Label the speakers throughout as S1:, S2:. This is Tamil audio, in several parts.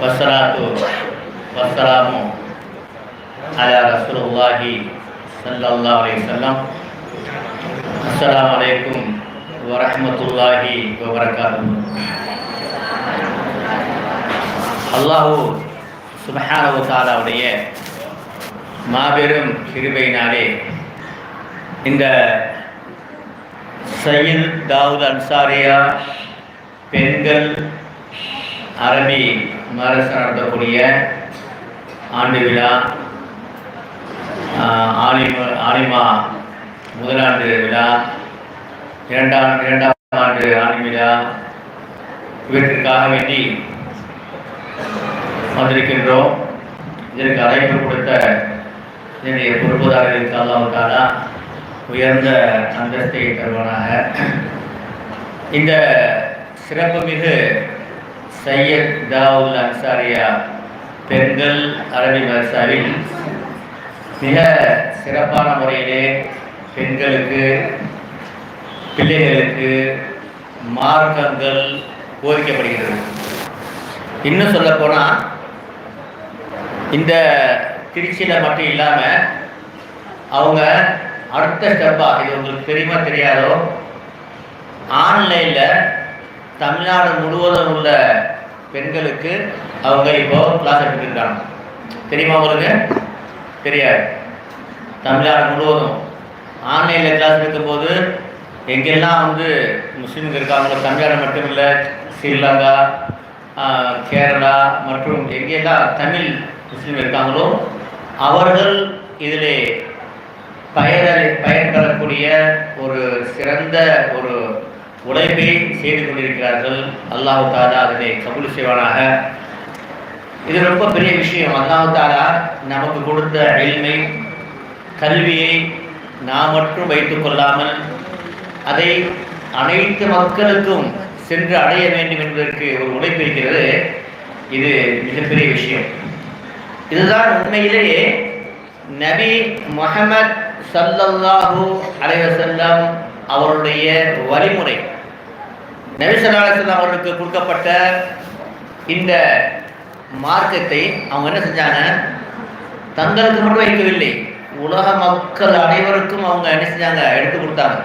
S1: வசராத்து வசராமும் அலா ரசூலுல்லாஹி சல்லல்லா அலி சொல்லம் அஸ்லாம் வலைக்கும் வரமத்துல்லாஹி வபரகாத்து அல்லாஹூ சுபஹானவு தாலாவுடைய மாபெரும் கிருபையினாலே இந்த சையீத் தாவூத் அன்சாரியா பெண்கள் அரபி மகாராஷ்டிரா நடத்தக்கூடிய ஆண்டு விழா ஆஹ், ஆலிம ஆலிமா முதலாண்டு விழா இரண்டாம் இரண்டாம் ஆண்டு ஆண்டு விழா. இவற்றிற்காக வேண்டி வந்திருக்கின்றோம். இதற்கு அழைப்பு கொடுத்த என்னுடைய பொறுப்புதாரர்களுக்கு அல்லாவுக்காலா உயர்ந்த அந்தஸ்தை தருவனாக. இந்த சிறப்புமிகு சையத் தாவுல் அன்சாரியா பெண்கள் அரபி மதசாவில் மிக சிறப்பான முறையிலே பெண்களுக்கு பிள்ளைகளுக்கு மார்க்கங்கள் போதிக்கப்படுகிறது இன்னும் சொல்லப் போனால் இந்த திருச்சியில் மட்டும் இல்லாமல் அவங்க அடுத்த ஸ்டெப்பாக இது உங்களுக்கு தெரியுமா தெரியாதோ? ஆன்லைனில் தமிழ்நாடு முழுவதும் உள்ள பெண்களுக்கு அவங்க இப்போ கிளாஸ் எடுத்துருக்காங்க. தெரியுமா உங்களுக்கு? தெரியாது. தமிழ்நாடு முழுவதும் ஆன்லைனில் கிளாஸ் எடுக்கும்போது எங்கெல்லாம் வந்து முஸ்லீம்கள் இருக்காங்களோ தமிழ்நாடு மட்டும் இல்லை ஸ்ரீலங்கா கேரளா மற்றும் எங்கெல்லாம் தமிழ் முஸ்லீம் இருக்காங்களோ அவர்கள் இதில் பயனளி பயன் ஒரு சிறந்த ஒரு உழைப்பை செய்து கொண்டிருக்கிறார்கள். அல்லாஹு தாலா அதனை கபூல் செய்வானாக. இது ரொம்ப பெரிய விஷயம். அல்லாஹு தாலா நமக்கு கொடுத்த எளிமை கல்வியை நாம் மட்டும் வைத்துக் கொள்ளாமல் அதை அனைத்து மக்களுக்கும் சென்று அடைய வேண்டும் என்பதற்கு ஒரு உழைப்பு இருக்கிறது. இது மிகப்பெரிய விஷயம். இதுதான் உண்மையிலேயே நபி முகமது சல்லல்லாஹூ அலைவசல்லம் அவருடைய வழிமுறை. நபி அவர்களுக்கு கொடுக்கப்பட்ட இந்த மார்க்கத்தை அவங்க என்ன செஞ்சாங்க? தங்களுக்கு மட்டும் வைக்கவில்லை. உலக மக்கள் அனைவருக்கும் அவங்க என்ன செஞ்சாங்க? எடுத்து கொடுத்தாங்க.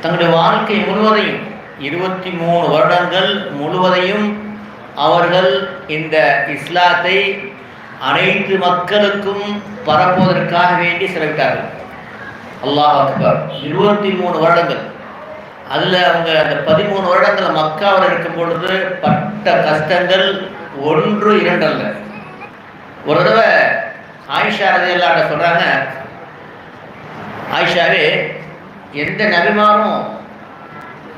S1: தங்களுடைய வாழ்க்கை முழுவதையும் இருபத்தி மூணு வருடங்கள் முழுவதையும் அவர்கள் இந்த இஸ்லாத்தை அனைத்து மக்களுக்கும் பரப்புவதற்காக வேண்டி செலவிட்டார்கள். அல்லாஹ் அக்பர். இருபத்தி மூணு வருடங்கள். அதில் அவங்க அந்த பதிமூணு வருடங்கள் மக்காவில் இருக்கும் பொழுது பட்ட கஷ்டங்கள் ஒன்று இரண்டல்ல. ஒரு தடவை ஆயிஷா ரதியல்லாட்ட சொல்கிறாங்க ஆயிஷாவே எந்த நபிமாரும்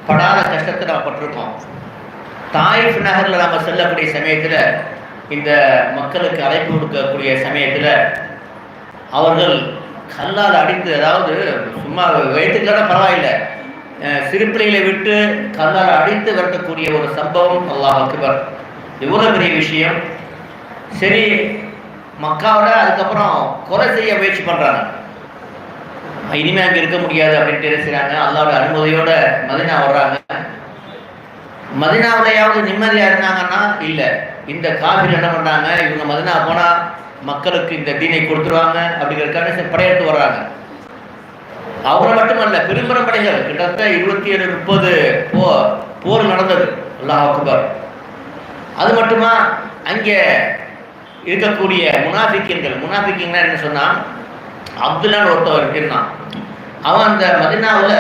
S1: படாத கஷ்டத்தை நம்ம பட்டிருக்கோம். தாயிஃப் நகரில் நம்ம செல்லக்கூடிய சமயத்தில் இந்த மக்களுக்கு அழைப்பு கொடுக்கக்கூடிய சமயத்தில் அவர்கள் கல்லால் அடித்து அதாவது சும்மா வயிற்றுக்கலாம் பரவாயில்லை. சிறு பிள்ளைகளை விட்டு கல்லால் அடித்து வரக்கூடிய ஒரு சம்பவம் அல்லாஹ் அக்பர். எவ்வளோ பெரிய விஷயம்? சரி மக்காவோட அதுக்கப்புறம் கொலை செய்ய முயற்சி பண்ணுறாங்க இனிமே அங்கே இருக்க முடியாது அப்படின்ட்டு என்ன அல்லாவோட அனுமதியோட மதினா வர்றாங்க. மதினாவிலையாவது நிம்மதியாக இருந்தாங்கன்னா இல்லை. இந்த காஃபில் என்ன பண்ணுறாங்க இவங்க மதினா போனால் மக்களுக்கு இந்த தீனை கொடுத்துருவாங்க அப்படிங்கிறதுக்கான படையெடுத்து வர்றாங்க. அவரை மட்டுமல்ல பெரும்பெரும் படைகள் கிட்டத்தட்ட இருபத்தி ஏழு முப்பது போ போர் நடந்தது. அல்லாஹ் அக்பர். அது மட்டுமா அங்கே இருக்கக்கூடிய முனாஃபிக்கின்கள் முனாஃபிக்கிங்னா என்ன சொன்னால் அப்துல்லான்னு ஒருத்தவர் இருந்தான். அவன் அந்த மதினாவில்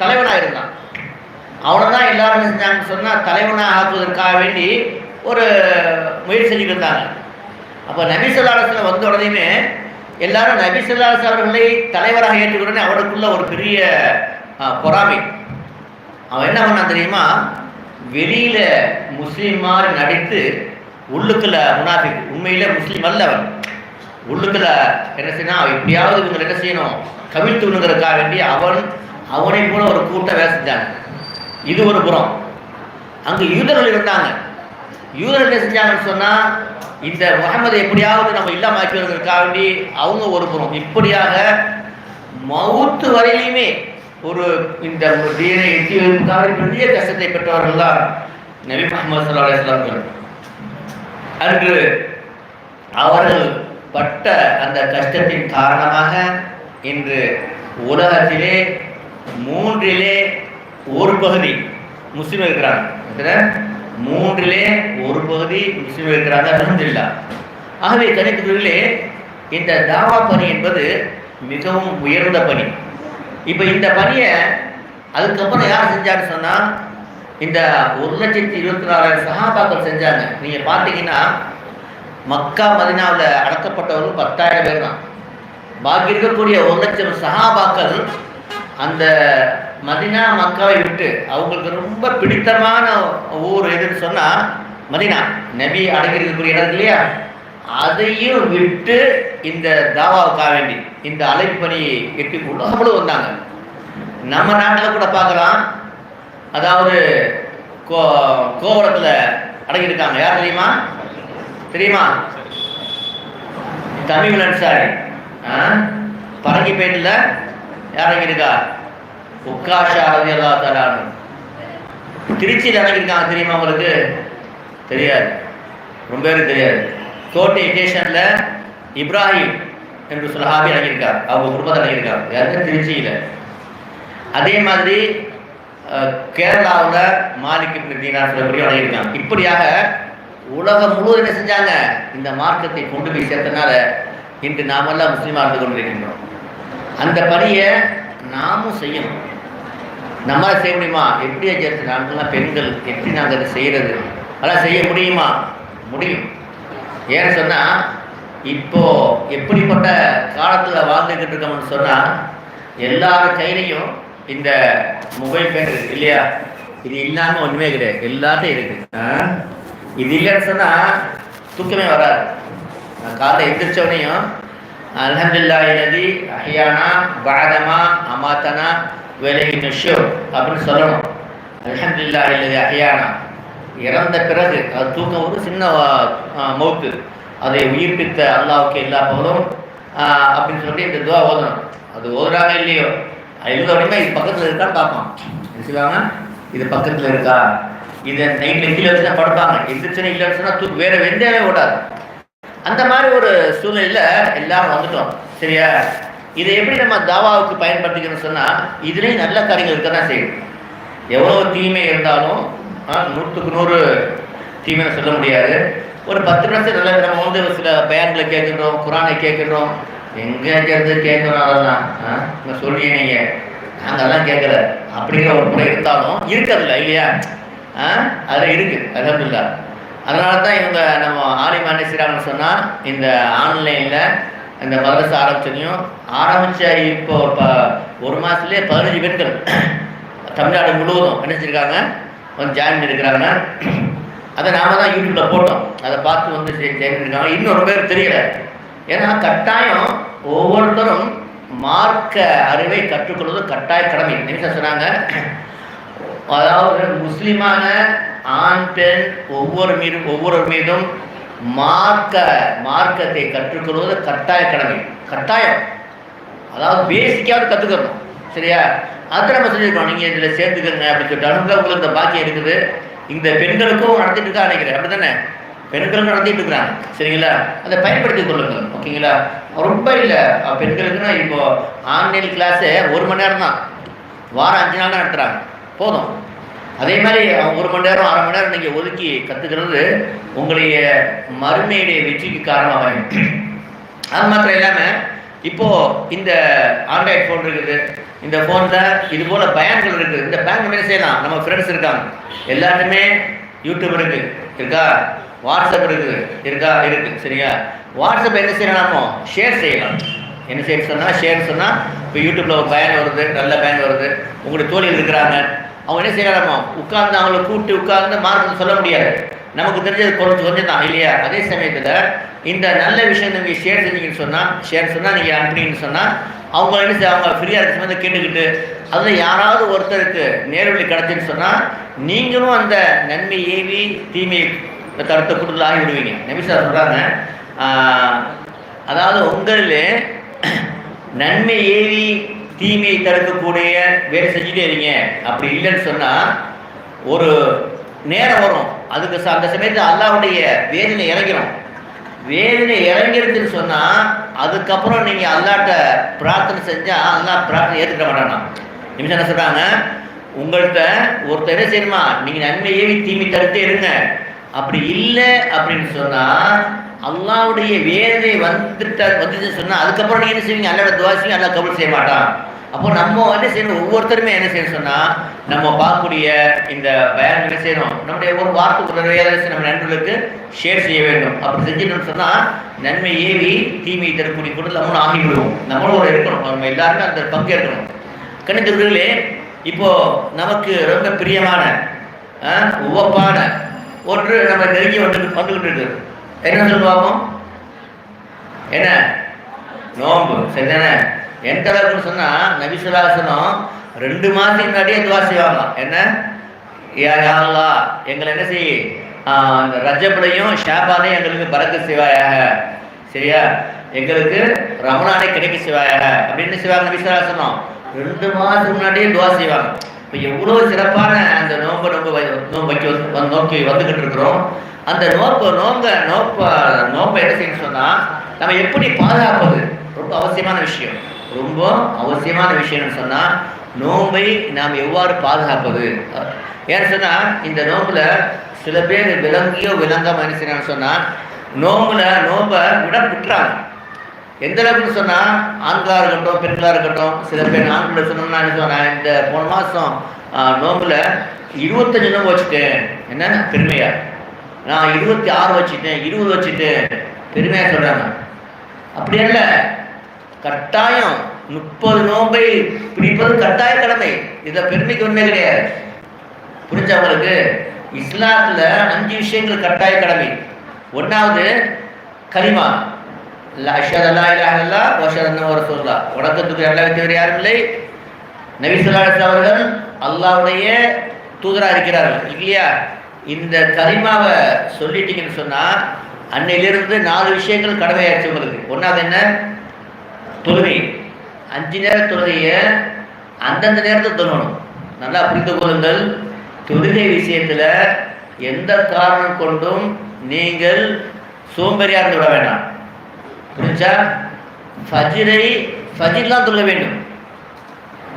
S1: தலைவனாக இருந்தான். அவனை தான் எல்லாரும் செஞ்சாங்கன்னு சொன்னால் தலைவனாக ஆக்குவதற்காக வேண்டி ஒரு முயற்சி செஞ்சுட்டு இருந்தாங்க. அப்போ நபிசல்லாசனம் வந்த உடனேயுமே எல்லாரும் நபிசல்லாஸ் அவர்களை தலைவராக ஏற்றுக்கிறோன்னே அவருக்குள்ள ஒரு பெரிய பொறாமை. அவன் என்ன பண்ணான் தெரியுமா? வெளியில முஸ்லீம் மாதிரி நடித்து உள்ளுக்குள்ள முனாஃபிக் உண்மையில முஸ்லீம் அல்ல அவன் உள்ளுக்குள்ள என்ன செய்யணும்? அவன் எப்படியாவது இவங்க என்ன செய்யணும்? கவிழ்த்துணுங்கிறதுக்காக வேண்டி அவன் அவனை போல ஒரு கூட்டம் வேலை செஞ்சாங்க. இது ஒரு புறம். அங்கு யூதர்கள் இருந்தாங்க. யூதர்கள் என்ன செஞ்சாங்கன்னு சொன்னா இந்த முகமது எப்படியாவது நம்ம இல்லாம வேண்டி அவங்க ஒரு புறம். இப்படியாக மவுத்து வரையிலுமே ஒரு இந்த தீனை எட்டி வைப்பதற்காக பெரிய கஷ்டத்தை பெற்றவர்கள் தான் நபி முகமது சல்லா அன்று அவர்கள் பட்ட அந்த கஷ்டத்தின் காரணமாக இன்று உலகத்திலே மூன்றிலே ஒரு பகுதி முஸ்லீம் இருக்கிறாங்க. மூன்றிலே ஒரு பகுதி முஸ்லீம் இருக்கிறாங்க அலமதுல்லா ஆகவே கணித்துகளிலே இந்த தாவா பணி என்பது மிகவும் உயர்ந்த பணி. இப்போ இந்த பணியை அதுக்கப்புறம் யார் செஞ்சாருன்னு சொன்னால் இந்த ஒரு லட்சத்தி இருபத்தி நாலாயிரம் சகாபாக்கள் செஞ்சாங்க. நீங்கள் பார்த்தீங்கன்னா மக்கா மதினாவில் அடக்கப்பட்டவர்கள் பத்தாயிரம் பேர் தான். பாக்கி இருக்கக்கூடிய ஒரு லட்சம் சஹாபாக்கள் அந்த மதினா மக்காவை விட்டு அவங்களுக்கு ரொம்ப பிடித்தமான ஊர் எதுன்னு சொன்னால் மதினா. நபி அடங்கிருக்கக்கூடிய இடம் இல்லையா? அதையும் விட்டு இந்த தாவாவுக்காக வேண்டி இந்த அலைப்பணியை எட்டி உலகமுழுவதும் வந்தாங்க. நம்ம நாட்டில் கூட பார்க்கலாம். அதாவது கோ கோவளத்தில் அடங்கியிருக்காங்க யார் தெரியுமா? தெரியுமா? தமிழ் அன்சாரி. பரங்கிப்பேட்டில் யார் அடங்கியிருக்கா உக்காஷா ரவி அல்லா தலானு திருச்சியில் அடங்கியிருக்காங்க தெரியுமா உங்களுக்கு? தெரியாது. ரொம்ப பேருக்கு தெரியாது. கோட்டை ஸ்டேஷனில் இப்ராஹிம் என்று சுலஹாபி அடங்கியிருக்கார் அவங்க குடும்பத்தை அடங்கியிருக்காங்க யாருமே திருச்சியில். அதே மாதிரி கேரளாவில் மாலிக் இப்னு சொல்லக்கூடிய அடங்கியிருக்காங்க இப்படியாக உலகம் முழுவதும் என்ன செஞ்சாங்க? இந்த மார்க்கத்தை கொண்டு போய் சேர்த்தனால இன்று நாமெல்லாம் முஸ்லீமாக இருந்து கொண்டிருக்கின்றோம். அந்த பணியை நாமும் செய்யணும். நம்மளால் செய்ய முடியுமா? எப்படி சேர்த்து நாங்கள்லாம் பெண்கள் எப்படி நாங்கள் அதை செய்கிறது? அதெல்லாம் செய்ய முடியுமா? முடியும். ஏன்னு சொன்னால் இப்போ எப்படிப்பட்ட காலத்தில் வாழ்ந்துக்கிட்டு இருக்கோம்னு சொன்னால் எல்லார் கையிலையும் இந்த மொபைல் ஃபோன் இருக்கு. இல்லையா? இது இல்லாமல் ஒன்றுமே கிடையாது. எல்லாத்தையும் இருக்குது இது இல்லைன்னு சொன்னால் தூக்கமே வராது. நான் காலைல எந்திரிச்சோடனையும் அலமதுல்லா இல்லதி அஹியானா பாதமா அமாத்தனா வேலைக்கு நுஷோ அப்படின்னு சொல்லணும். அல்ஹம்துல்லா இல்லை அஹியானா. இறந்த பிறகு அது தூக்கம் ஒரு சின்ன மவுத்து. அதை உயிர்ப்பித்த அல்லாவுக்கு எல்லா பகலும் அப்படின்னு சொல்லி இந்த துவா ஓதணும். அது ஓதுறாங்க இல்லையோ? அது எழுத உடனே இது பக்கத்தில் இருக்கான்னு பார்ப்போம் என்ன செய்வாங்க? இது பக்கத்தில் இருக்கா? இதை நைட் நெத்தியில் வச்சு தான் படுப்பாங்க. எந்திரிச்சுன்னு இல்லை சொன்னால் தூக்கு வேற வெந்தயமே ஓடாது அந்த மாதிரி ஒரு சூழ்நிலையில் எல்லாரும் வந்துட்டோம். சரியா? இதை எப்படி நம்ம தாவாவுக்கு பயன்படுத்திக்கணும்னு சொன்னால் இதுலேயும் நல்ல காரியங்கள் இருக்க தான் செய்யும். எவ்வளோ தீமை இருந்தாலும் ஆ, நூற்றுக்கு நூறு தீமைன்னு சொல்ல முடியாது. ஒரு பத்து நிமிஷம் நல்ல நம்ம வந்து சில பயான்களை கேட்குறோம் குரானை கேட்குறோம் எங்கே இருந்து கேட்குறோம் அதெல்லாம்? ஆ நீங்கள் சொல்றீங்க நீங்கள் நாங்கள் அதெல்லாம் கேட்கல. அப்படிங்கிற ஒரு முறை இருந்தாலும் இருக்கிறதில்ல இல்லையா? ஆ அதில் இருக்குது அலமதுல்லா அதனால தான் இவங்க நம்ம ஆலிமா என்ன சொன்னால் இந்த ஆன்லைனில் அந்த மதரசை ஆரம்பிச்சதையும் ஆரம்பித்த இப்போ ஒரு மாதத்துலேயே பதினஞ்சு பேர்கள் தமிழ்நாடு முழுவதும் நினைச்சிருக்காங்க வந்து ஜாயின் பண்ணியிருக்கிறாங்க அதை நாம தான் யூடியூப்பில் போட்டோம். அதை பார்த்து வந்து ஜாயின் பண்ணியிருக்காங்க. இன்னொரு பேர் தெரியல. ஏன்னா கட்டாயம் ஒவ்வொருத்தரும் மார்க்க அறிவை கற்றுக்கொள்வது கட்டாய கடமை. நிமிஷம் சொன்னாங்க? அதாவது முஸ்லீமான ஆண் பெண் ஒவ்வொரு மீதும் ஒவ்வொரு மீதும் மார்க்க மார்க்கத்தை கற்றுக்கொள்வது கட்டாய கடமை. கட்டாயம். அதாவது பேசிக்காவது கற்றுக்கணும் சரியா? அது நம்ம செஞ்சுருக்கோம். நீங்கள் இதில் சேர்த்துக்கங்க அப்படின்னு சொல்லிட்டு அனுப்புல உங்களுக்கு இந்த பாக்கியம் இருக்குது. இந்த பெண்களுக்கும் நடத்திட்டு இருக்கா நினைக்கிறேன். அப்படி தானே பெண்களுக்கும் நடத்திட்டு இருக்கிறாங்க. சரிங்களா? அதை பயன்படுத்தி கொள்ளுங்கள். ஓகேங்களா? ரொம்ப இல்லை. பெண்களுக்குன்னா இப்போ ஆன்லைன் கிளாஸு ஒரு மணி நேரம் தான் வாரம் அஞ்சு நாள் தான் நடத்துகிறாங்க போதும். அதே மாதிரி ஒரு மணி நேரம் அரை மணி நேரம் நீங்கள் ஒதுக்கி கற்றுக்கிறது உங்களுடைய மறுமையுடைய வெற்றிக்கு காரணமாக அது மாத்திரம் இல்லாமல் இப்போ இந்த ஆண்ட்ராய்ட் ஃபோன் இருக்குது இந்த ஃபோனில் இது போல பயன்கள் இருக்குது. இந்த பேங்க் என்ன செய்யலாம்? நம்ம ஃப்ரெண்ட்ஸ் இருக்காங்க. எல்லாருமே யூடியூப் இருக்கு. இருக்கா? வாட்ஸ்அப் இருக்குது இருக்கா? இருக்கு. சரியா? வாட்ஸ்அப் என்ன செய்யலாமோ ஷேர் செய்யலாம். என்ன செய்ய சொன்னால் ஷேர் சொன்னால் இப்போ யூடியூப்பில் ஒரு பயன் வருது நல்ல பயன் வருது. உங்களுடைய தோழிகள் இருக்கிறாங்க. அவங்க என்ன செய்யலாமோ உட்கார்ந்து அவங்கள கூப்பிட்டு உட்கார்ந்து மார்க்கத்தை சொல்ல முடியாது. நமக்கு தெரிஞ்சது குறைஞ்சு கொஞ்சம் தான் இல்லையா? அதே சமயத்தில் இந்த நல்ல விஷயம் நீங்கள் ஷேர் செஞ்சீங்கன்னு சொன்னால் ஷேர் சொன்னால் நீங்கள் அனுப்புனீங்கன்னு சொன்னால் அவங்க என்ன செய்ய அவங்க ஃப்ரீயாக இருக்க சம்மந்தம் கேட்டுக்கிட்டு அதில் யாராவது ஒருத்தருக்கு நேர்வழி கிடச்சின்னு சொன்னால் நீங்களும் அந்த நன்மை ஏவி தீமையை தடுத்த கொடுத்து ஆகிவிடுவீங்க நபிசா சொல்கிறாங்க அதாவது உங்களில் நன்மை ஏவி தீமையை தடுக்கக்கூடிய வேலை செஞ்சுட்டே இருங்க அப்படி இல்லைன்னு சொன்னால் ஒரு நேரம் வரும். அதுக்கு ச- அந்த சமயத்தில் அல்லாவுடைய வேதனை இறங்கிடும் வேதனை இறங்கிருச்சுன்னு சொன்னால் அதுக்கப்புறம் நீங்கள் அல்லாட்ட பிரார்த்தனை செஞ்சால் அல்லா பிரார்த்தனை ஏற்றுக்க மாட்டானா? நிமிஷம் என்ன சொல்கிறாங்க உங்கள்கிட்ட ஒருத்தர் என்ன செய்யணுமா? நீங்கள் நன்மை ஏவி தீமை தடுத்தே இருங்க. அப்படி இல்லை அப்படின்னு சொன்னால் அல்லாவுடைய வேதனை வந்துட்ட வந்துச்சுன்னு சொன்னால் அதுக்கப்புறம் நீங்கள் என்ன செய்வீங்க? அல்லாட துவாசிங்க அல்லா கபூல் செய்ய மாட்டான். அப்போ நம்ம என்ன செய்யணும்? ஒவ்வொருத்தருமே என்ன செய்யணும் சொன்னா நம்ம பார்க்கக்கூடிய இந்த பயன் என்ன செய்யணும்? நம்முடைய ஒரு வார்த்தை நம்ம நண்பர்களுக்கு ஷேர் செய்ய வேண்டும். அப்படி செஞ்சிட்டோம்னு சொன்னா நன்மை ஏவி தீமையை தரக்கூடிய கூட நம்மளும் ஆகிவிடுவோம் நம்மளும் ஒரு இருக்கணும். நம்ம எல்லாருமே அந்த பங்கு கணிதர்களே இப்போ நமக்கு ரொம்ப பிரியமான உவப்பான ஒன்று நம்ம நெருங்கி வந்து வந்துகிட்டு இருக்கு என்ன சொல்லுவாங்க? என்ன? நோன்பு. சரிதானே? எந்த அளவுக்கு சொன்னால் நபிசுலாசனம் ரெண்டு மாதத்துக்கு முன்னாடியே துவா செய்வாங்க. என்ன? யாரா எங்களை என்ன செய்? ஆஹ், இந்த ஷாபானையும் எங்களுக்கு பறக்க செய்வாயாக. சரியா? எங்களுக்கு ரமணானை கிடைக்க செய்வாயாக. அப்படின்னு செய்வாங்க நபிசுலாசனம் ரெண்டு மாதத்துக்கு முன்னாடியே துவா செய்வாங்க. இப்போ எவ்வளோ சிறப்பான அந்த நோன்பை நோம்பு வை- நோக்கி வந்துக்கிட்டு இருக்கிறோம். அந்த நோக்கு நோங்க நோப்ப நோன்பை என்ன செய்யணும்னு சொன்னால் நம்ம எப்படி பாதுகாப்பது? ரொம்ப அவசியமான விஷயம். ரொம்ப அவசியமான விஷயம்னு சொன்னால் நோன்பை நாம் எவ்வாறு பாதுகாப்பது? ஏன்னு சொன்னால் இந்த நோம்பில் சில பேர் விலங்கியோ விளங்காம என்ன செய்யறாங்கன்னு சொன்னால் நோம்பில் நோம்பை விட விட்டுறாங்க எந்த அளவுக்குன்னு சொன்னால் ஆண்களாக இருக்கட்டும் பெண்களாக இருக்கட்டும் சில பேர் ஆண்களை சொன்னோம்னா என்ன சொன்னேன் இந்த போன மாதம் நோம்பில் இருபத்தஞ்சு நோம்பு வச்சுட்டேன். என்ன? பெருமையா? நான் இருபத்தி ஆறு வச்சுட்டேன் இருபது வச்சுட்டேன். பெருமையாக சொல்கிறாங்க அப்படி இல்லை கட்டாயம். முப்பது நோன்பை பிடிப்பது கட்டாய கடமை. இதில் பெருமைக்கு ஒன்றே கிடையாது. புரிஞ்சவங்களுக்கு இஸ்லாத்துல அஞ்சு விஷயங்கள் கட்டாய கடமை. ஒன்றாவது கலிமா அஷத் அஷ்ஹது அல்லா இல்லாஹல்லா இல்லல்லாஹ் வ அஷ்ஹது உடக்கத்துக்கு ரசூலுல்லாஹ். எல்லா தவிர யாரும் இல்லை. நபி அவர்கள் அல்லாவுடைய தூதராக இருக்கிறார்கள். இல்லையா? இந்த கலிமாவை சொல்லிட்டீங்கன்னு சொன்னால் அன்னையிலிருந்து நாலு விஷயங்கள் கடமையாச்சு உங்களுக்கு. ஒன்றாவது என்ன? தொழுகை அஞ்சு நேர தொழுகையை அந்தந்த நேரத்தில் தொழணும் நல்லா புரிந்து கொள்ளுங்கள். தொழுகை விஷயத்தில் எந்த காரணம் கொண்டும் நீங்கள் சோம்பேறியாக இருந்து விட வேண்டாம். புரிஞ்சா ஃபஜிரை ஃபஜில்லாம் தொழுக வேண்டும்.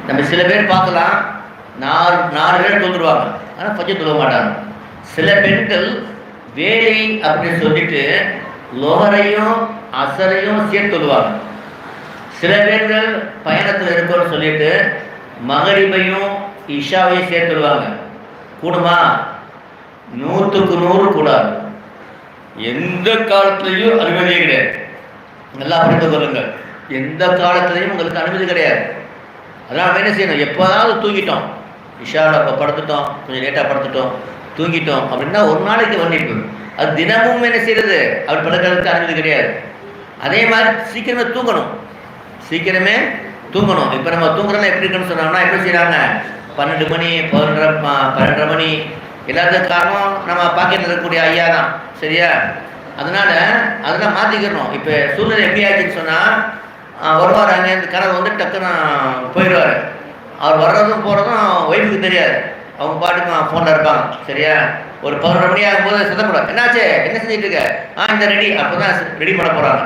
S1: நம்ம சில பேர் பார்க்கலாம் நாலு நாலு பேர் தொழுந்துருவாங்க ஆனால் ஃபஜ்ர் தொழுக மாட்டாங்க. சில பெண்கள் வேலை அப்படின்னு சொல்லிட்டு லோகரையும் அசரையும் சேர்த்து தொழுவாங்க. சில பேர்கள் பயணத்தில் இருக்கோம்னு சொல்லிட்டு மகரிபையும் இஷாவையும் சேர்த்துடுவாங்க கூடுமா? நூற்றுக்கு நூறு கூடாது. எந்த காலத்துலேயும் அனுமதியே கிடையாது. நல்லா புரிந்து கொள்ளுங்கள். எந்த காலத்துலேயும் உங்களுக்கு அனுமதி கிடையாது. அதனால் நம்ம என்ன செய்யணும்? எப்போதாவது தூங்கிட்டோம். இஷாவில் அப்போ படுத்துட்டோம். கொஞ்சம் லேட்டாக படுத்துட்டோம். தூங்கிட்டோம். அப்படின்னா ஒரு நாளைக்கு மன்னிப்பு. அது தினமும் என்ன செய்யறது? அப்படி படுக்கிறதுக்கு அனுமதி கிடையாது. அதே மாதிரி சீக்கிரமே தூங்கணும். சீக்கிரமே தூங்கணும். இப்போ நம்ம தூங்குறோம்னா எப்படி இருக்குன்னு சொன்னோம்னா எப்படி செய்கிறாங்க பன்னெண்டு மணி பதினொன்றரை பன்னெண்டரை மணி. எல்லாத்துக்கும் காரணம் நம்ம பாக்கெட்டில் இருக்கக்கூடிய ஐயா தான். சரியா? அதனால அதெல்லாம் மாற்றிக்கிறணும் இப்போ சூழ்நிலை எப்படி ஆச்சுன்னு சொன்னால் வருவார் அங்கே இந்த கனவு வந்து டக்குன்னு போயிடுவார். அவர் வர்றதும் போகிறதும் ஒய்ஃபுக்கு தெரியாது. அவங்க பாட்டுக்கு ஃபோனில் இருப்பாங்க. சரியா? ஒரு பதினொரு மணி ஆகும்போது சத்தப்படும் என்னாச்சு? என்ன செஞ்சுட்டு இருக்க? ஆ இந்த ரெடி. அப்போ தான் ரெடி பண்ண போகிறாங்க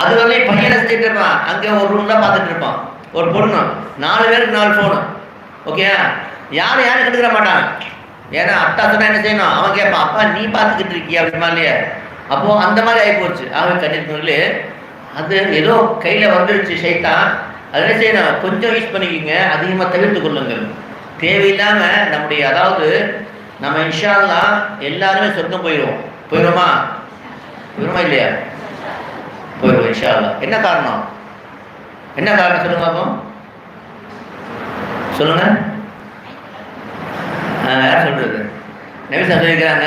S1: அது வரையும் பையனை செஞ்சுட்டு இருப்பான் அங்கே ஒரு ரூம் தான் பார்த்துட்டு இருப்பான். ஒரு பொண்ணு. நாலு பேருக்கு நாலு ஃபோனு ஓகே யாரும் யாரும் கண்டுக்கிற மாட்டான்? ஏன்னா அட்டா சொன்னா என்ன செய்யணும்? அவன் கேட்பான் அப்பா நீ பார்த்துக்கிட்டு இருக்கியா? அப்படிமா இல்லையா. அப்போ அந்த மாதிரி ஆகி போச்சு. அவன் கண்டிப்பாங்களே அது ஏதோ கையில் வந்துருச்சு சைத்தான் அது என்ன செய்யணும்? கொஞ்சம் யூஸ் பண்ணிக்கிங்க. அதிகமாக தவிர்த்து கொள்ளுங்கள். தேவையில்லாமல் நம்முடைய அதாவது நம்ம இன்ஷால்லாம் எல்லாருமே சொர்க்கம் போயிடுவோம் போயிடுமா போயிடுமா இல்லையா? போயிடுவோம் இன்ஷா என்ன காரணம்? என்ன காரணம் சொல்லுங்க பாப்போம். சொல்லுங்க. ஆ, யார் சொல்றது? நபிசா சொல்லியிருக்கிறாங்க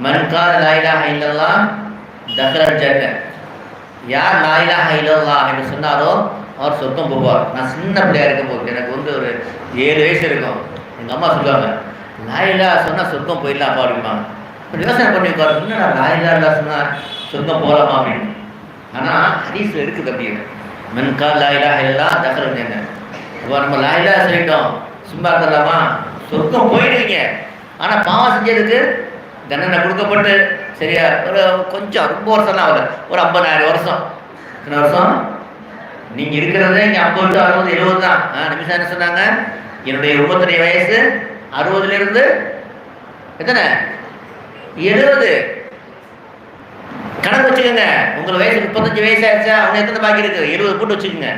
S1: மன்கார் லாயிலாக இல்லல்லாம் தசரத் ஜன்ன யார் லாயிலாக இல்லல்லா என்று சொன்னாரோ அவர் சொர்க்கம் போவார். நான் சின்ன பிள்ளையா இருக்கும் போது எனக்கு வந்து ஒரு ஏழு வயசு இருக்கும். எங்கள் அம்மா சொல்லுவாங்க லாயிலா சொன்னால் சொர்க்கம் போயிடலாம் அப்பா அப்படிமா விவசாயம் யோசனை பண்ணி உட்காரு என்னடா லாயிலா இல்லா சொன்னால் சொர்க்கம் போகலாமா அப்படின்னு. ஆனால் ஹதீஸில் இருக்குது அப்படின்னு மென்கா லாயிலா எல்லாம் தகரம் ஜன்ன இப்போ நம்ம லாயிலா சொல்லிட்டோம். சும்மா இருக்கலாமா? சொர்க்கம் போயிடுவீங்க. ஆனால் பாவம் செஞ்சதுக்கு தண்டனை கொடுக்கப்பட்டு சரியா? ஒரு கொஞ்சம் ரொம்ப வருஷம்லாம் ஆகல. ஒரு ஐம்பதாயிரம் வருஷம். எத்தனை வருஷம்? நீங்கள் இருக்கிறதே இங்கே ஐம்பது டு அறுபது எழுபது தான். ஆ நிமிஷம் என்ன சொன்னாங்க என்னுடைய முப்பத்தஞ்சு வயசு அறுபதுலேருந்து எத்தனை? எழுபது. கணக்கு வச்சுக்கோங்க. உங்கள் வயசு முப்பத்தஞ்சு வயசு ஆயிடுச்சா? அவங்க எத்தனை பாக்கி இருக்கு? இருபது போட்டு வச்சுக்கோங்க.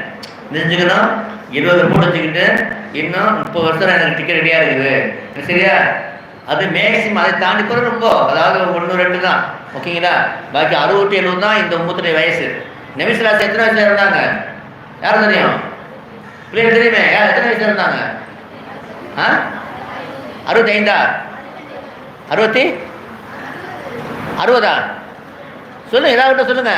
S1: தெரிஞ்சுக்கணும். இருபது போட்டு வச்சுக்கிட்டு இன்னும் முப்பது வருஷம் எனக்கு டிக்கெட் ரெடியாக இருக்குது. சரியா? அது மேக்சிமம் அதை தாண்டி கூட ரொம்ப. அதாவது ஒன்று ரெண்டு தான். ஓகேங்களா பாக்கி அறுபத்தி எழுபது தான் இந்த முப்பத்தஞ்சு வயசு. நெமிஸ்லாஸ் எத்தனை வயசுல இருந்தாங்க? யாரும் தெரியும்? பிள்ளைங்க தெரியுமே? யார் எத்தனை வயசுல இருந்தாங்க? ஆ? அறுபத்தி ஐந்தா அறுபத்தி? அறுபதா? சொல்லுங்க ஏதாவது சொல்லுங்க.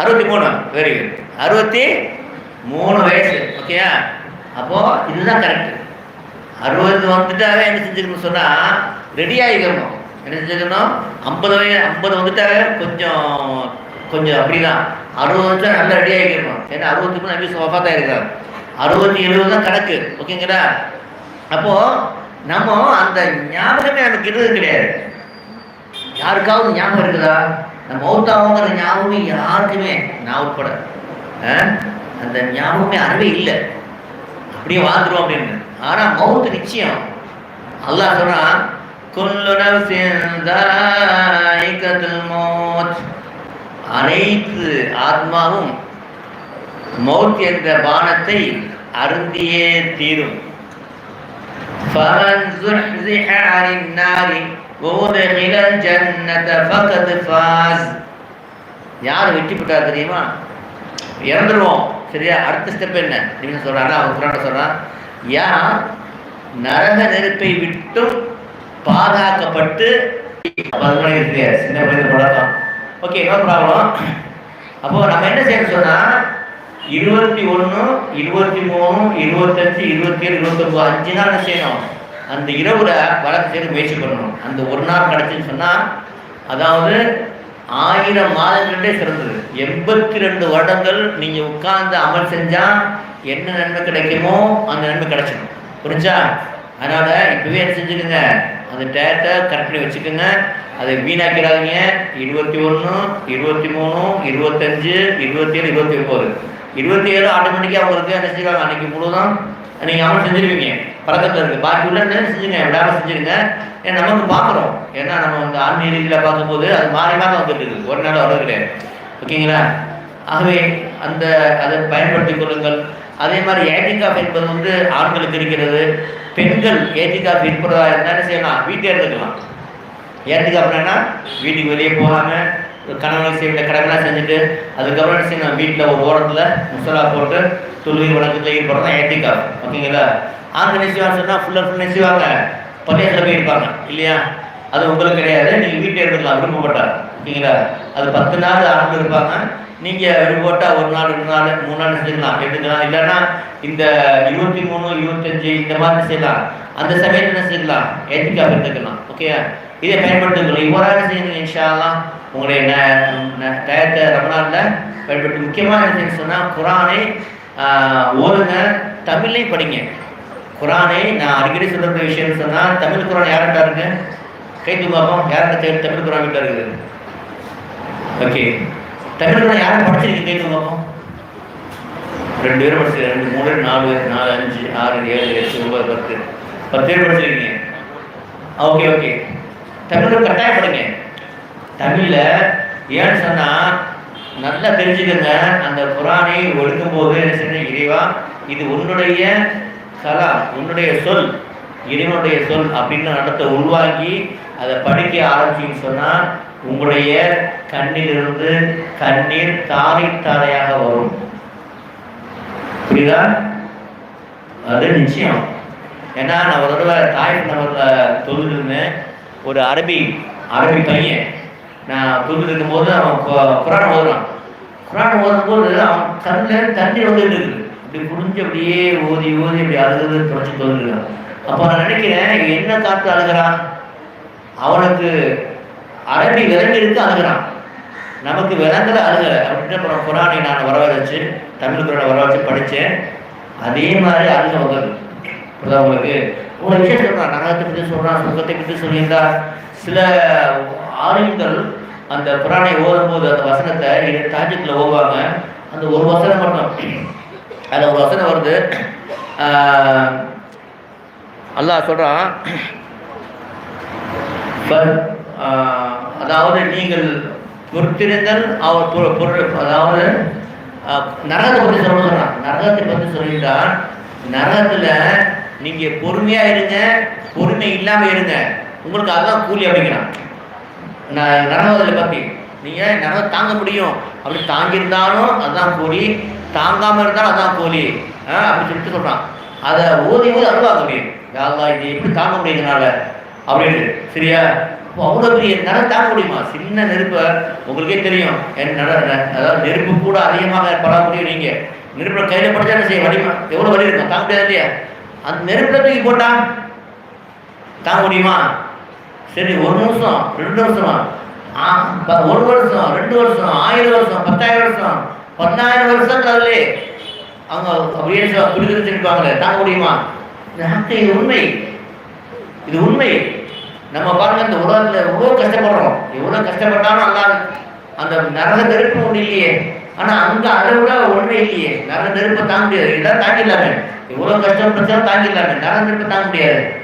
S1: அறுபத்தி மூணு. வெரி குட் அறுபத்தி மூணு வயசு. ஓகேயா அப்போ இதுதான் கரெக்ட் அறுபது வந்துட்டாவே என்ன செஞ்சுக்கணும் சொன்னா ரெடி ஆகிக்கணும் என்ன செஞ்சுக்கணும் ஐம்பது வயசு ஐம்பது வந்துட்டாவே கொஞ்சம் கொஞ்சம் அப்படிதான். அறுபது வந்துட்டா நல்லா ரெடி ஆகிக்கணும் ஏன்னா அறுபத்தி மூணு நபி சோஃபா தான் இருக்காங்க. அறுபத்தி எழுபது தான் கணக்கு. ஓகேங்களா அப்போ நம்ம அந்த ஞாபகமே நமக்கு இருந்தது கிடையாது. யாருக்காவது ஞாபகம் இருக்குதா? நம்ம மௌத்தாவுங்கிற ஞாபகமே யாருக்குமே நான் உட்பட ஆ? அந்த ஞாபகமே அறவே இல்லை. அப்படியே வாழ்ந்துடும் அப்படின்னு. ஆனால் மௌத்து நிச்சயம். அல்லாஹ் சொல்கிறான் குல்லு நஃப்ஸின் மௌத். அனைத்து ஆத்மாவும் மௌத் என்ற பானத்தை அருந்தியே தீரும். فمن زحزح عن النار وادخل الجنة فقد فاز யார் வெற்றி பெற்றார் தெரியுமா இறந்துருவோம் சரியா அடுத்த ஸ்டெப் என்ன நீங்க சொல்றாங்க அவங்க குரான் சொல்றான் யார் நரக நெருப்பை விட்டும் பாதுகாக்கப்பட்டு பதினொன்று இருக்கு சின்ன குழந்தை பழக்கம் ஓகே நோ ப்ராப்ளம் அப்போ நம்ம என்ன செய்யணும் சொன்னா இருபத்தி ஒன்று இருபத்தி மூணு இருபத்தஞ்சு இருபத்தி ஏழு இருபத்தொம்பது அஞ்சு நாள் என்ன செய்யணும் அந்த இரவுல வழக்கு செய்து முயற்சி பண்ணணும். அந்த ஒரு நாள் கிடைச்சுன்னு சொன்னா அதாவது ஆயிரம் மாதங்களே சிறந்தது. எண்பத்தி ரெண்டு வருடங்கள் நீங்க உட்கார்ந்து அமல் செஞ்சா என்ன நன்மை கிடைக்குமோ அந்த நன்மை கிடைச்சிடும். புரிஞ்சா? அதனால இப்பவே என்ன செஞ்சுக்கோங்க. அந்த டேட்டை கரெக்ட் பண்ணி வச்சுக்கோங்க. அதை வீணாக்கிறாதீங்க இருபத்தி ஒன்று இருபத்தி மூணு இருபத்தஞ்சு இருபத்தி ஏழு இருபத்தி ஒம்பது இருபத்தி ஏழு ஆட்டோமேட்டிக்காக உங்களுக்கு என்ன செய்வாங்க? அன்னைக்கு முழுவதும் நீங்கள் அமல் செஞ்சிருவீங்க. பழக்கத்தில் இருக்குது பாக்கி உள்ள என்ன செஞ்சுங்க விடாமல் செஞ்சுருங்க. ஏன்னா நம்ம வந்து பார்க்குறோம் ஏன்னா நம்ம வந்து ஆன்மீக ரீதியில் பார்க்கும்போது அது மாறி மாறி வந்துட்டு இருக்குது. ஒரு நாள் வர்றது கிடையாது ஓகேங்களா? ஆகவே அந்த அதை பயன்படுத்தி கொள்ளுங்கள். அதே மாதிரி ஏட்டிகாஃப் என்பது வந்து ஆண்களுக்கு இருக்கிறது. பெண்கள் ஏட்டிகாஃப் இருப்பதா இருந்தாலும் செய்யலாம்? வீட்டே இருந்துக்கலாம் ஏற்றுக்கு வீட்டுக்கு வெளியே போகாமல் கணவன் செய்ய வேண்டிய கடமைலாம் செஞ்சுட்டு அதுக்கப்புறம் என்ன செய்யணும்? வீட்டில் ஒரு ஓரத்தில் முசலா போட்டு துளுவி வழக்கத்தில் ஈடுபடுறது தான் ஓகேங்களா? ஆண்கள் நெசிவாங்க சொன்னால் ஃபுல் அண்ட் ஃபுல் நெசிவாங்க பள்ளியத்தில் போய் இருப்பாங்க இல்லையா? அது உங்களுக்கு கிடையாது. நீங்கள் வீட்டில் இருந்துக்கலாம் விரும்பப்பட்டார் ஓகேங்களா? அது பத்து நாள் ஆண்கள் இருப்பாங்க. நீங்கள் விரும்பப்பட்டால் ஒரு நாள் ரெண்டு நாள் மூணு நாள் செஞ்சுக்கலாம் எடுத்துக்கலாம் இல்லைன்னா இந்த இருபத்தி மூணு இருபத்தஞ்சு இந்த மாதிரி செய்யலாம். அந்த சமயத்தில் என்ன செய்யலாம்? ஏற்றிக்கா எடுத்துக்கலாம் ஓகே இதை பயன்படுத்துங்கள் இவ்வாறாக செய்யணும் இன்ஷாலாம் உங்களுடைய ந- டயத்தை ரமணானில் பயன்படுத்தி. முக்கியமான என்ன சொன்னால் குரானை ஆஹ், ஓதுங்க தமிழ்லையும் படிங்க. குரானை நான் அடிக்கடி சொல்கிற விஷயம் சொன்னால் தமிழ் குரான் யார்கிட்ட இருக்கு கைத்து பார்ப்போம். யார்கிட்ட தமிழ் குரான் கிட்ட இருக்குது. ஓகே. தமிழ் குரான் யாரும் படிச்சிருக்கீங்க கைத்து பார்ப்போம். ரெண்டு பேரும் படிச்சு ரெண்டு மூணு நாலு நாலு அஞ்சு ஆறு ஏழு எட்டு ஒன்பது பத்து. பத்து பேர் படிச்சிருக்கீங்க. Okay okay. தமிழ் கட்டாயப்படுங்க. தமிழில் ஏன்னு சொன்னால் நல்லா தெரிஞ்சுக்கங்க. அந்த குரானை ஒழுக்கும் போது என்ன செய்யணும் இறைவா இது உன்னுடைய கலா உன்னுடைய சொல் இறைவனுடைய சொல் அப்படின்னு நடத்த உள்வாங்கி அதை படிக்க ஆரம்பிச்சின்னு சொன்னால் உங்களுடைய கண்ணிலிருந்து கண்ணீர் தாரை தாரையாக வரும். புரியுதா? அது நிச்சயம். ஏன்னா நான் ஒரு தடவை தாய் நகரில் தொழுதுருந்தேன் ஒரு அரபி அரபி பையன் நான் தொழில் இருக்கும்போது அவன் கு- குரான் ஓதுறான். குரான் ஓதும்போது அவன் கண்ணில் தண்ணி வந்துட்டு இருக்குது இப்படி புரிஞ்சு அப்படியே ஓதி ஓதி இப்படி அழுகிறது தொடச்சி தோன்றுகிறான் அப்போ நான் நினைக்கிறேன் என்ன காற்று அழுகிறான்? அவனுக்கு அரபி விளங்கி இருக்கு அழுகிறான். நமக்கு விளங்கல அழுகலை. அப்படின்ட்டு அப்புறம் குரானை நான் வர வச்சு தமிழ் குரானை வர வச்சு படித்தேன் அதே மாதிரி அழுக வந்தது. புரியுதா உங்களுக்கு ஒரு விஷயம் சொல்கிறான் நரகத்தை பற்றி சொல்கிறான் சுகத்தை பற்றி சொல்லியிருந்தா சில ஆளுங்கள் அந்த புராணை ஓதும்போது அந்த வசனத்தை தாஜத்தில் ஓவாங்க அந்த ஒரு வசனம் மட்டும். அதில் ஒரு வசனம் வருது. அல்லாஹ் சொல்கிறான் அதாவது நீங்கள் பொறுத்திருந்தல் அவர் பொருள் அதாவது நரகத்தை பற்றி சொல்ல நரகத்தை பற்றி சொல்லிட்டான் நரகத்தில் நீங்கள் பொறுமையாக இருங்க பொறுமை இல்லாமல் இருங்க. உங்களுக்கு அதுதான் கூலி அப்படிங்கிறான் நான் நரகத்தில் பற்றி நீங்கள் நரகம் தாங்க முடியும்? அப்படி தாங்கியிருந்தாலும் அதுதான் கூலி. தாங்காமல் இருந்தாலும் அதுதான் கோழி ஆ சொல்லிட்டு சொல்கிறான் அதை ஓதி ஓதி அருவாக்க முடியும் யாருலா இது எப்படி தாங்க முடியுதுனால அப்படின்னு. சரியா? இப்போ அவ்வளோ பெரிய நரகம் தாங்க முடியுமா? சின்ன நெருப்பை. உங்களுக்கே தெரியும். என் நர அதாவது நெருப்பு கூட அதிகமாக பட முடியும் நீங்கள் நெருப்பில் கையில் படித்தா என்ன செய்ய வலிமா எவ்வளோ வலி இருக்கும்? தாங்க முடியாது இல்லையா? அந்த நெருப்பில் தூக்கி போட்டா தாங்க முடியுமா? சரி ஒரு நிமிஷம் ரெண்டு நிமிஷம். ஆ, ஒரு வருஷம் ரெண்டு வருஷம் ஆயிரம் வருஷம் பத்தாயிரம் வருஷம். பத்தாயிரம் வருஷம் அதுலே அவங்க அப்படியே குடிக்கிருப்பாங்களே தாங்க முடியுமா? இது உண்மை. இது உண்மை. நம்ம பாருங்க இந்த உலகத்துல எவ்வளோ கஷ்டப்படுறோம். எவ்வளோ கஷ்டப்பட்டாலும் அல்லா அந்த நரக நெருப்பு ஒன்று இல்லையே. ஆனா அங்க அதை விட ஒன்றுமே இல்லையே. நரக நெருப்பை தாங்க முடியாது. இதான் தாங்கிடலாமே எவ்வளோ கஷ்டப்பட்டாலும் தாங்கிடலாமே நரக நெருப்பை தாங்க முடியாது.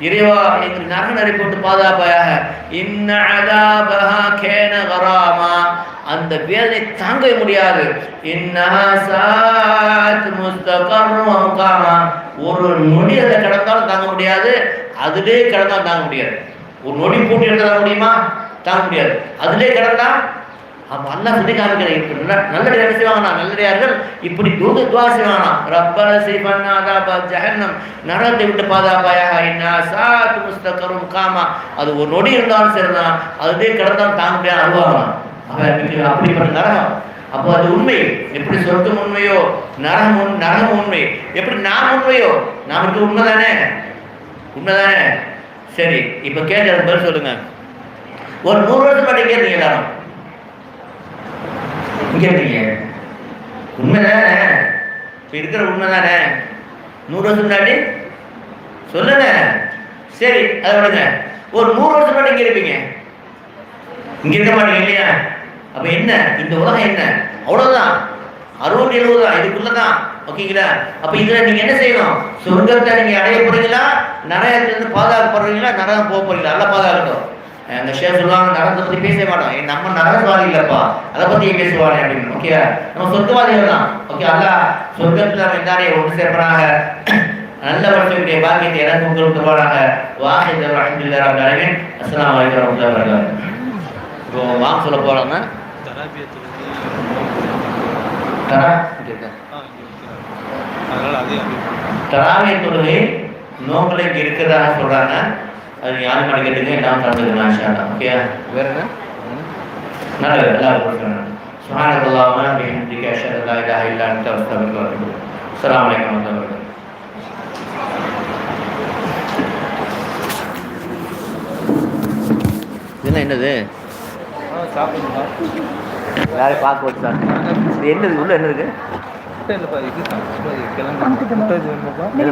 S1: இறைவா எங்கள் நரக போட்டு பாதுகாப்பாயாக. இன்ன கேன வராமா அந்த வேதனை தாங்க முடியாது. இன்னஹா ஒரு நொடி அதை கடந்தாலும் தாங்க முடியாது. அதிலே கடந்தாலும் தாங்க முடியாது. ஒரு நொடி பூட்டி எடுத்து தாங்க முடியுமா? தாங்க முடியாது. அதிலே கிடந்தா அப்போ அல்லா சொல்லி காமிக்கிறேன். இப்ப என்ன செய்வாங்கண்ணா நல்லடியார்கள் இப்படி தூது துவா செய்வானா ரப்பன செய்வன்னா அதாப ஜஹன்னம். நரகத்தை விட்டு பாதுகாப்பாயாக என்ன சாத்து முஸ்தகரும் காமா அது ஒரு நொடி இருந்தாலும் சரிதான். அதுவே கிடந்தாலும் தாங்க முடியாது அழுவாங்களாம் அவன் இன்னைக்கு அப்படிப்பட்ட நரகம். அப்போ அது உண்மை. எப்படி சொர்க்கம் உண்மையோ நரகம் நரகம் உண்மை. எப்படி நாம் உண்மையோ நாம் இருக்க உண்மைதானே? உண்மைதானே? சரி இப்போ கேட்டு அது பதில் சொல்லுங்க. ஒரு நூறு வருஷம் பாட்டி கேட்டீங்க எல்லாரும். கேட்டீங்க. உண்மைதானே? இப்போ இருக்கிற உண்மைதானே? நூறு வருஷம் முன்னாடி? சொல்லுங்க சரி அதை விடுங்க. ஒரு நூறு வருஷம் முன்னாடி இங்கே இருப்பீங்க. இங்கே இருக்க மாட்டீங்க இல்லையா? அப்போ என்ன? இந்த உலகம் என்ன? அவ்வளோதான் அறுபது எழுபது தான். இதுக்குள்ளதான். ஓகேங்களா? அப்போ இதில் நீங்கள் என்ன செய்யணும்? சொர்க்கத்தை நீங்கள் அடைய போகிறீங்களா நரகத்துலேருந்து பாதுகாக்கப்படுறீங்களா? நரகம் போக போகிறீங்களா நல்லா பாதுகாக்கட்டும் அந்த ஷேர் சொல்லுவாங்க நரகத்தை பத்தி பேச மாட்டோம். நம்ம நரகவாதி இல்லப்பா. அதை ஏன் பேசுவானே அப்படின்னு ஓகே நம்ம சொர்க்கவாதிகள் தான். ஓகே அல்ல சொர்க்கத்துல நம்ம எல்லாரையும் ஒன்று சேர்ப்பனாக. நல்ல வருஷத்துடைய பாக்கியத்தை எனக்கு உங்களுக்கு தருவானாக வாஹித் அல்ஹம்துலில்லாஹி ரப்பில் ஆலமீன் அஸ்ஸலாமு அலைக்கும் வரஹ்மத்துல்லாஹி வபரகாத்துஹு. இப்போ வாங்க சொல்ல
S2: தராபியத்து
S1: தரா? தராவிய தொழுகை இங்கே இருக்கிறதாக சொல்றாங்க. அது யாரும் கிடைக்கிறதுக்கு எல்லாம் கலந்துக்கலாம் இன்ஷால்லா ஓகே வேற என்ன? நல்லது எல்லாரும் கொடுக்குறேன் அல்லா இலாஹா இல்லா அன்த அஸ்தக்ஃபிருக வ அத்தூபு இலைக். அஸ்ஸலாமு அலைக்கும் வரஹ்மத்துல்லாஹி வபரகாத்துஹு இதெல்லாம் என்னது? எல்லாரையும் பார்க்க வச்சு இது என்னது? உள்ள என்ன இருக்கு?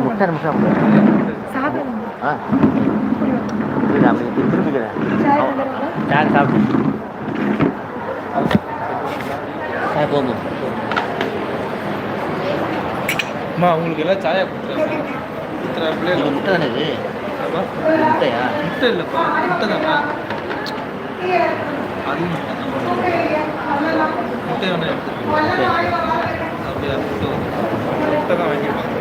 S2: முட்டை
S1: நிமிஷம்
S3: சாப்பிடுங்க.
S1: ஆ. திரும்பிக்கிறேன்.
S3: சாய் வந்துடுறதா?
S1: சார் சாப்பிட்டு போகும்
S2: அம்மா உங்களுக்கு எல்லாம் சாயா கொடுத்துருக்கேன்
S1: முட்டை தானே இது? முட்டையா?
S2: முட்டை இல்லைப்பா முட்டை தானே. அது முட்டை முட்டை வேணா எடுத்துக்கோங்க
S1: சரி
S2: அப்படியா முட்டை தான். வாங்கிப்பாங்க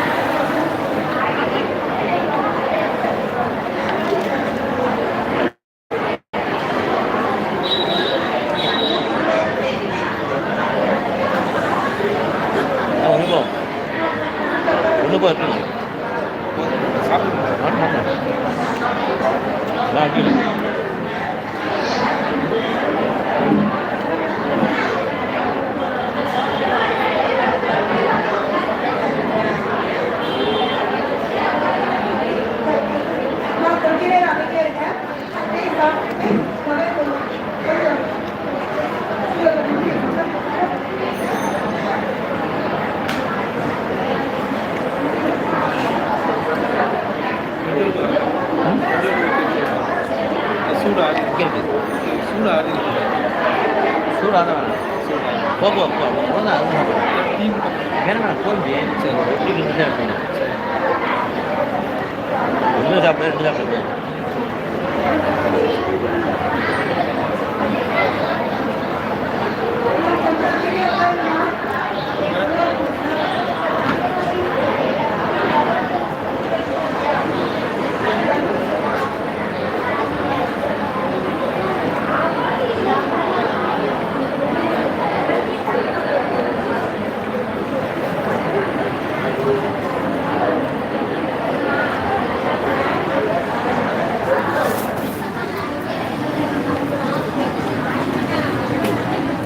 S2: சூடு ஆறு
S1: கேட்டு
S2: சூடு ஆறு
S1: சூடாக தான்
S2: வேணும்.
S1: போ போ போ. போதும் அது வேணும் வேணும் போகுது சரி எப்படி ரெண்டு தான் அப்படின்னா ஒன்று சாப்பிட ரெண்டு சாப்பிட. Thank you.